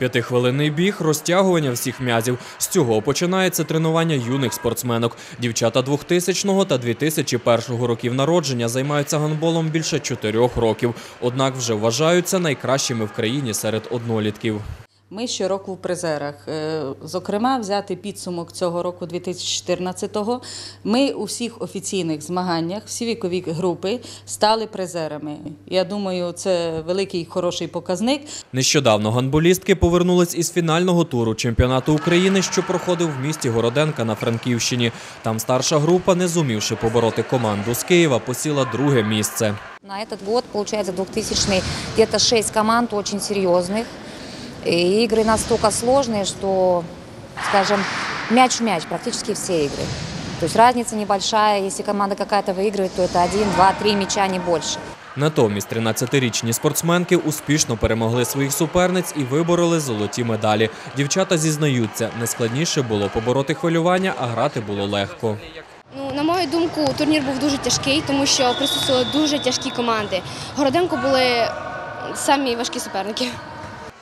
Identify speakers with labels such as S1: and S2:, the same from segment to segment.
S1: П'ятихвилинний біг, розтягування всіх м'язів. З цього починається тренування юних спортсменок. Дівчата 2000 та 2001 років народження займаються гандболом більше чотирьох років. Однак вже вважаються найкращими в країні серед однолітків.
S2: Ми щороку в призерах. Е, Зокрема, взяти підсумок цього року 2014-го. Ми у всіх офіційних змаганнях, всі вікові групи стали призерами. Я думаю, це великий хороший показник.
S1: Нещодавно гандболістки повернулись із фінального туру чемпіонату України, що проходив в місті Городенка на Франківщині. Там старша група, не зумівши побороти команду з Києва, посіла друге місце.
S3: На этот год, получается, 2000 где-то 6 команд очень серьезных. И игры настолько сложные, что, скажем, мяч в мяч, практически все игры. То есть разница небольшая. Если команда какая-то выигрывает, то это один, два, три мяча, не больше.
S1: Натомість 13-річні спортсменки успішно перемогли своїх суперниць і вибороли золоті медалі. Дівчата зізнаються, найскладніше було побороти хвилювання, а грати було легко.
S4: Ну, на мою думку, турнір був дуже тяжкий, тому що присутствували дуже тяжкі команди. Городенко були самі важкі суперники.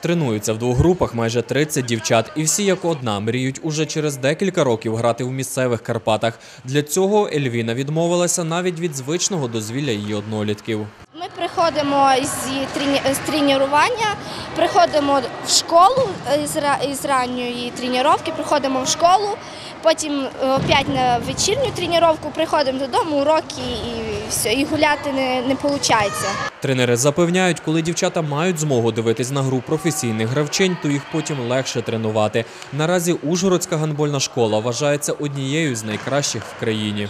S1: Тренуються в двох групах майже 30 дівчат, і всі як одна мріють уже через декілька років грати в місцевих Карпатах. Для цього Ельвіна відмовилася навіть від звичного дозвілля її однолітків.
S4: Ми приходимо з, тренування, приходимо в школу е, з, ра... з ранньої тренування, приходимо в школу, потім е, опять на вечірню тренування, приходимо додому, уроки і все, і гуляти не, не виходить.
S1: Тренери запевняють, коли дівчата мають змогу дивитись на гру професійних гравчинь, то їх потім легше тренувати. Наразі Ужгородська гандбольна школа вважається однією з найкращих в країні.